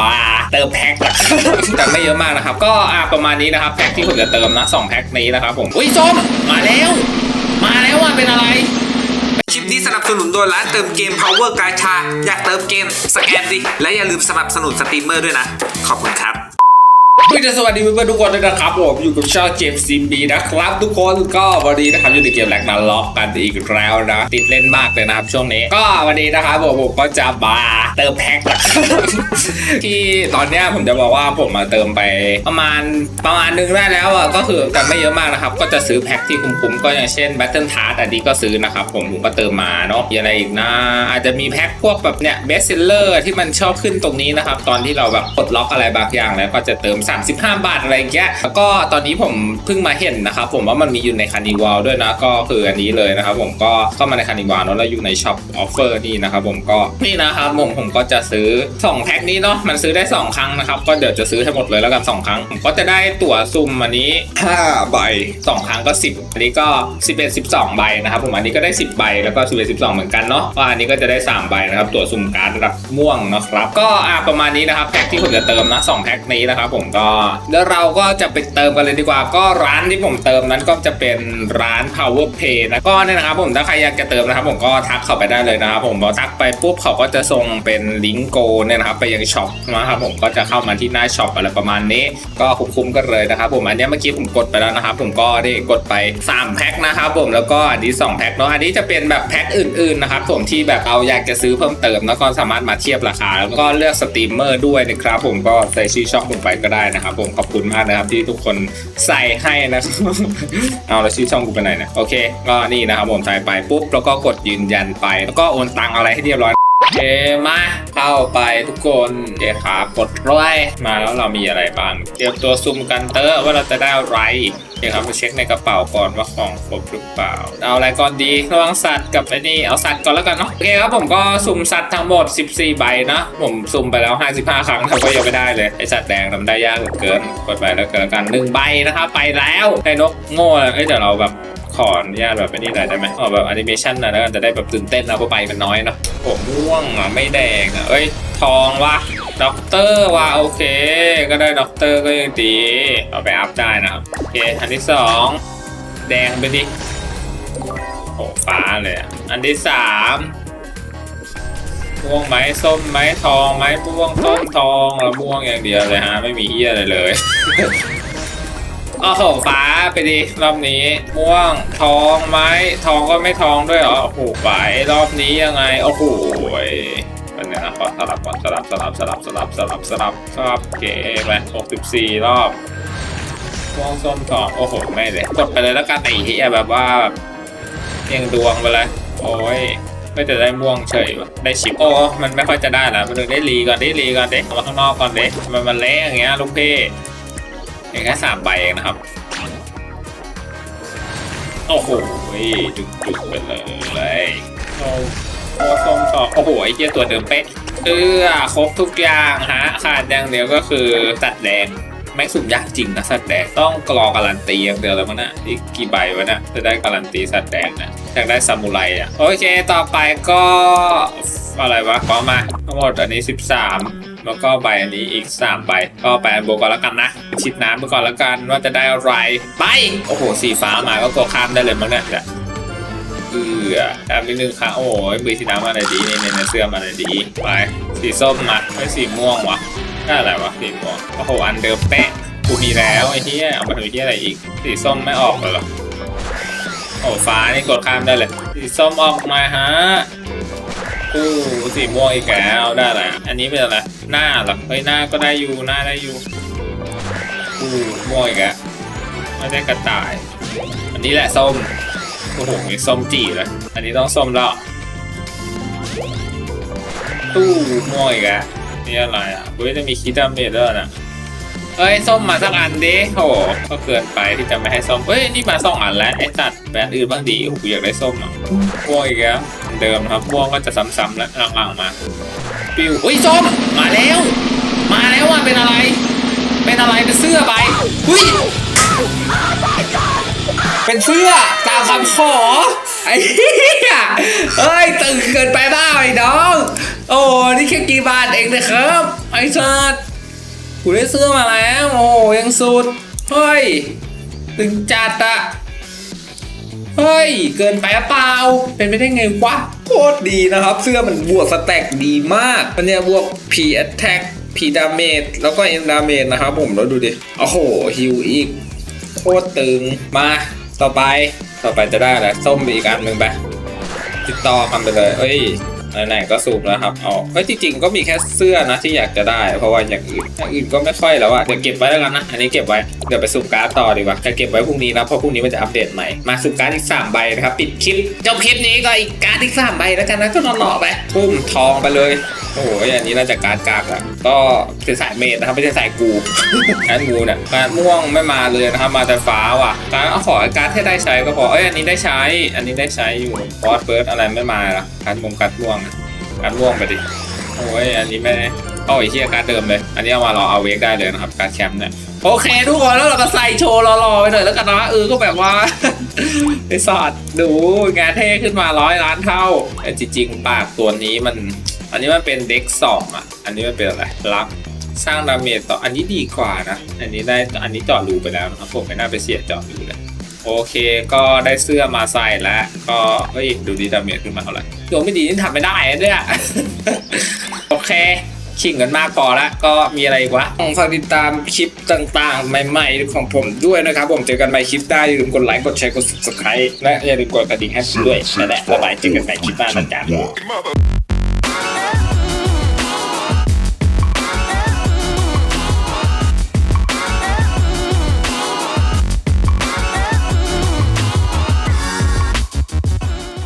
บาเติมแพ็คแต่ไม่เยอะมากนะครับ ก็อะประมาณนี้นะครับแพ็คที่ผมจะเติมนะสองแพ็คนี้นะครับผมอุ้ยส้มมาแล้ว มาแล้วว่าเป็นอะไรคลิปนี้สนับสนุนโดยร้านเติมเกม Power กาชา อยากเติมเกมสแกนดิและอย่าลืมสนับสนุนสตรีมเมอร์ด้วยนะ ขอบคุณครับ พี่จะสวัสดีเพื่อนๆทุกคนด้วยนะครับผมอยู่กับช่องเจมส์ซีบีนะครับ ทุกคนก็วันนี้นะครับอยู่ในเกมแลกนาล็อกกันอีกแล้วนะ ติดเล่นมากเลยนะครับช่วงนี้ก็วันนี้นะครับผมผมก็จะมาเติมแพ็คที่ตอนเนี้ยผมจะบอกว่าผมมาเติมไปประมาณประมาณนึงได้แล้วอะก็คือแต่ไม่เยอะมากนะครับ ก็จะซื้อแพ็คที่คุ้มๆก็อย่างเช่น Battle t a r อันนี้ก็ซื้อนะครับผมผมก็เติมมาเนาะมีอะไรอีกนะ อาจจะมีแพ็คพวกแบบเนี้ยเบสเซลเลอร์ที่มันชอบขึ้นตรงนี้นะครับตอนที่เราแบบปลดล็อกอะไรบางอย่างแล้วก็จะเติม35 บาทอะไรเงี้ยแล้วก็ตอนนี้ผมเพิ่งมาเห็นนะครับผมว่ามันมีอยู่ในคานิวาลด้วยนะก็คืออันนี้เลยนะครับผมก็เข้ามาในคานิวาลแล้วอยู่ในช็อปออฟเฟอร์นี่นะครับผมก็นี่นะครับผมผมก็จะซื้อ 2 แพ็คนี้เนาะมันซื้อได้ 2 ครั้งนะครับก็เดี๋ยวจะซื้อให้หมดเลยแล้วกัน2ครั้ง ผมก็จะได้ตั๋วซุ่มอันนี้5ใบ2 ครั้งก็ 10 อันนี้ก็ 11 12 ใบนะครับผมอันนี้ก็ได้ 10 ใบแล้วก็ 11 12 เหมือนกันเนาะก็อันนี้ก็จะได้ 3 ใบนะครับตั๋วซุ่มการ์ดระดับม่วงนะครับก็อ่าประมาณนี้นะครับแพ็คที่ผมจะเติมนะสองแพ็คนี้นะครับผมก็แล้วเราก็จะไปเติมกันเลยดีกว่า ก็ร้านที่ผมเติมนั้นก็จะเป็นร้าน Power Pay นะก็เนี่ยนะครับผมถ้าใครอยากจะเติมนะครับผมก็ทักเข้าไปได้เลยนะครับผมพอทักไปปุ๊บเขาก็จะส่งเป็นลิงก์โกเนี่ยนะครับไปยังช็อปนะครับผมก็จะเข้ามาที่หน้าช็อปอะไรประมาณนี้ก็คุ้มๆกันเลยนะครับผมอันนี้เมื่อกี้ผมกดไปแล้วนะครับผมก็ได้กดไป 3 แพ็คนะครับผมแล้วก็อันนี้2แพ็คเนาะอันนี้จะเป็นแบบแพ็คอื่นๆนะครับผมที่แบบเราอยากจะซื้อเพิ่มเติมแล้วก็สามารถมาเทียบราคา แล้วก็เลือกสตรีมเมอร์ด้วยนะครับผมก็ใส่ชื่อช่องผมไปก็ได้นะครับผมขอบคุณมากนะครับที่ทุกคนใส่ให้นะครับเอาแล้วชื่อช่องกูไปไหนนะโอเค ก็นี่นะครับผมใส่ไปปุ๊บแล้วก็กดยืนยันไป แล้วก็โอนตังอะไรให้เรียบร้อย เคมาเข้าไปทุกคนโอเคครับกดร้อยมาแล้วเรามีอะไรบ้างเตรียมตัวซุ่มกันเตอร์ว่าเราจะได้อะไรโอเคครับไปเช็คในกระเป๋าก่อนว่าของครบหรือเปล่า เอาอะไรก่อนดีระวังสัตว์กับไอ้นี่เอาสัตว์ก่อนแล้วกันเนาะโอเคครับผมก็สุ่มสัตว์ทั้งหมด 14 ใบนะผมสุ่มไปแล้ว 55 ครั้งแต่ก็ยังไม่ได้เลยไอสัตว์แดงทำได้ยากเหลือเกินกดไปแล้วกันกันหนึ่งใบนะครับไปแล้วได้นกโง่เอ้ยเดี๋ยวเราแบบ ขออนุญาตแบบไอ้นี่หน่อยได้ไหมอ๋อแบบแอนิเมชันหน่อยแล้วกันจะได้แบบตื่นเต้นนะเพราะใบมันน้อยเนาะผมม่วงอะไม่แดงอะเอ้ยทองวะด็อกเตอร์วะโอเค ก็ได้ด็อกเตอร์ก็ยังดีเอาไปอัพได้นะโอเคอันที่สองแดงไปดิโอ้ฟ้าเลยอะอันที่สามม่วงไหมส้มไหมทองไหมม่วงส้มทองแล้วม่วงอย่างเดียวเลยฮะไม่มีเหี้ยอะไรเลย โอ้โหฟ้าไปดิรอบนี้ ม่วงทองไหมทองก็ไม่ทองด้วยเหรอโอ้โหไปรอบนี้ยังไงโอ้โหเป็นไงนะขอสลับก่อนสลับสลับสลับสลับสลับสลับสลับเก๋ไปหกสิบสี่รอบม่วงส้มทองโอ้โหไม่เลยกดไปเลยแล้วกันไอ้เหี้ยแบบว่าเพียงดวงไปเลยโอ้ยไม่จะได้ม่วงเฉยได้ชิปโอ้มันไม่ค่อยจะได้ล้วมันถึงได้รีก่อนได้รีก่อนเด็เอามาข้างนอกก่อนเด็มันมันเละอย่างเงี้ยลูกเพ่ เพียงแค่สามใบเองนะครับ โอ้โหจุกจุกๆไปเลยโอ้โหส้มต่อ โอ้โหไอ้เหี้ยตัวเดิมเป๊ะเออครบทุกอย่างฮะขาดอย่างเดียวก็คือสัตว์แดงแม่งสุ่มยากจริงนะสัตว์แดงต้องกรอการันตีอย่างเดียวแล้วมั้งนะอีกกี่ใบวะนะจะได้การันตีสัตว์แดงนะอยากได้ซามูไรอะโอเค ต่อไปก็อะไรวะขอมาทั้งหมดอันนี้ 13 แล้วก็ใบอันนี้อีก3ใบก็ไปอันบวกก่อนแล้วกันนะชิดน้ำไปก่อนแล้วกันว่าจะได้อะไรไปโอ้โหสีฟ้ามาก็กดข้ามได้เลยมั้งเนี่ยเอือตามนิดนึงค่ะโอ้ยมือสีน้ำมาไหนดีนี่ในเสื้อมาไหนดีไปสีส้มมาไม่สีม่วงวะได้อะไรวะสีม่วงโอ้โหอันเดิมเป๊ะกูมีแล้วไอ้เหี้ยเอามาดูที่อะไรอีกสีส้มไม่ออกเลยเหรอโอ้ฟ้านี่กดข้ามได้เลยสีส้มออกมาฮะ อู้สีม่วงอีกแล้วได้อะไรอะอันนี้เป็นอะไรหน้าเหรอเฮ้ยหน้าก็ได้อยู่หน้าได้อยู่อู้ม่วงอีกแล้วไม่ได้กระต่าย อันนี้แหละส้มโอ้โหมีส้มจีเลยอันนี้ต้องส้มแล้วตู้ม่วงอีกแล้วนี่อะไรอะเฮ้ยจะมีคิดดาเมจด้วยนะเอ้ยส้มมาสักอันดิโอ้โหก็เกินไปที่จะไม่ให้ส้มเฮ้ยนี่มาสองอันแล้วไอ้สัตว์แบบอื่นบ้างดีโอ้โหอยากได้ส้มอะม่วงอีกแล้ว เดิมนะครับม่วงก็จะซ้ำๆแล้วลังๆมา ปิวอุ้ยส้มมาแล้ว มาแล้วอะเป็นอะไร เป็นอะไรเป็นเสื้อไปอุ้ยเป็นเสื้อตามคำขอไอ้เหี้ยเอ้ยตึงเกินไปบ้าไอ้น้อง โอ้นี่แค่กี่บาทเองนะครับ ไอ้สัสกูได้เสื้อมาแล้ว โอ้ยังสุด เฮ้ยตึงจัดอะ เฮ้ย เกินไปเปล่า เป็นไปได้ไงวะ โคตรดีนะครับ เสื้อมันบวกสแต็กดีมาก มันเนี่ยบวก P attack P damage แล้วก็เอ็นดาเมจนะครับผมแล้วดูดิ โอ้โหฮิวอีก โคตรตึง มาต่อไป ต่อไปจะได้อะไรส้มอีกอันหนึ่งไป ติดต่อกันไปเลย เอ้ย ไหนๆก็สูบแล้วครับเอาเอ้ยจริงๆก็มีแค่เสื้อนะที่อยากจะได้ เพราะว่าอย่างอื่นอย่างอื่นก็ไม่ค่อยแล้วอะเดี๋ยวเก็บไว้แล้วกันนะ อันนี้เก็บไว้ เดี๋ยวไปสูบการ์ดต่อดีกว่าจะเก็บไว้พรุ่งนี้นะ เพราะพรุ่งนี้มันจะอัปเดตใหม่ มาสูบการ์ดอีก 3 ใบนะครับ ปิดคลิปจบคลิปนี้ก็อีกการ์ดอีก 3 ใบแล้วกันนะ ก็นอนๆไปปุ้มทองไปเลย โอ้โหอันนี้น่าจะการ์ดกากอะก็เป็นสายเมดนะครับไม่ใช่สายกูการ์ดงูเนี่ยการ์ดม่วงไม่มาเลยนะครับ มาแต่ฟ้าว่ะการ์ดเอาขอการ์ดให้ได้ใช้ก็พอ เอ้ยอันนี้ได้ใช้ อันนี้ได้ใช้อยู่บอสเฟิร์สอะไรไม่มาละการ์ดมงการ์ดม่วง อะการม่วงไปดิ โอ้ย อันนี้ไม่เอาไอ้เหี้ยการเดิมเลย อันนี้เอามารอเอาเวกได้เลยนะครับ การแคมป์เนี่ย โอเคทุกคนแล้วเราก็ใส่โชว์รอๆไปหน่อยแล้วกันนะเออ ก็แบบว่า ไอ้สอดดูงานเท่ขึ้นมาร้อยล้านเท่าแต่จริงๆปากตัวนี้มัน อันนี้มันเป็นเด็กสองอะ อันนี้มันเป็นอะไรลักสร้างดาเมจต่ออันนี้ดีกว่านะ อันนี้ได้ อันนี้เจาะรูไปแล้วนะครับผมไม่น่าไปเสียเจาะรูเลย โอเคก็ได้เสื้อมาใส่แล้ว ก็เฮ้ยดูดีดาเมจขึ้นมาเท่าไหร่ตัวไม่ดีนี่ทำไม่ได้เนี่ยโอเคขิงกันมากพอแล้วก็มีอะไรอีกวะฝากติดตามคลิปต่างๆ ใหม่ๆ ของผมด้วยนะครับ ผมเจอกันใหม่คลิปหน้าอย่าลืมกดไลค์กดแชร์กด subscribe และอย่าลืมกดกระดิ่งให้ผมด้วยนั่นแหละบ๊ายบายเจอกันใหม่คลิปหน้านะจ๊ะ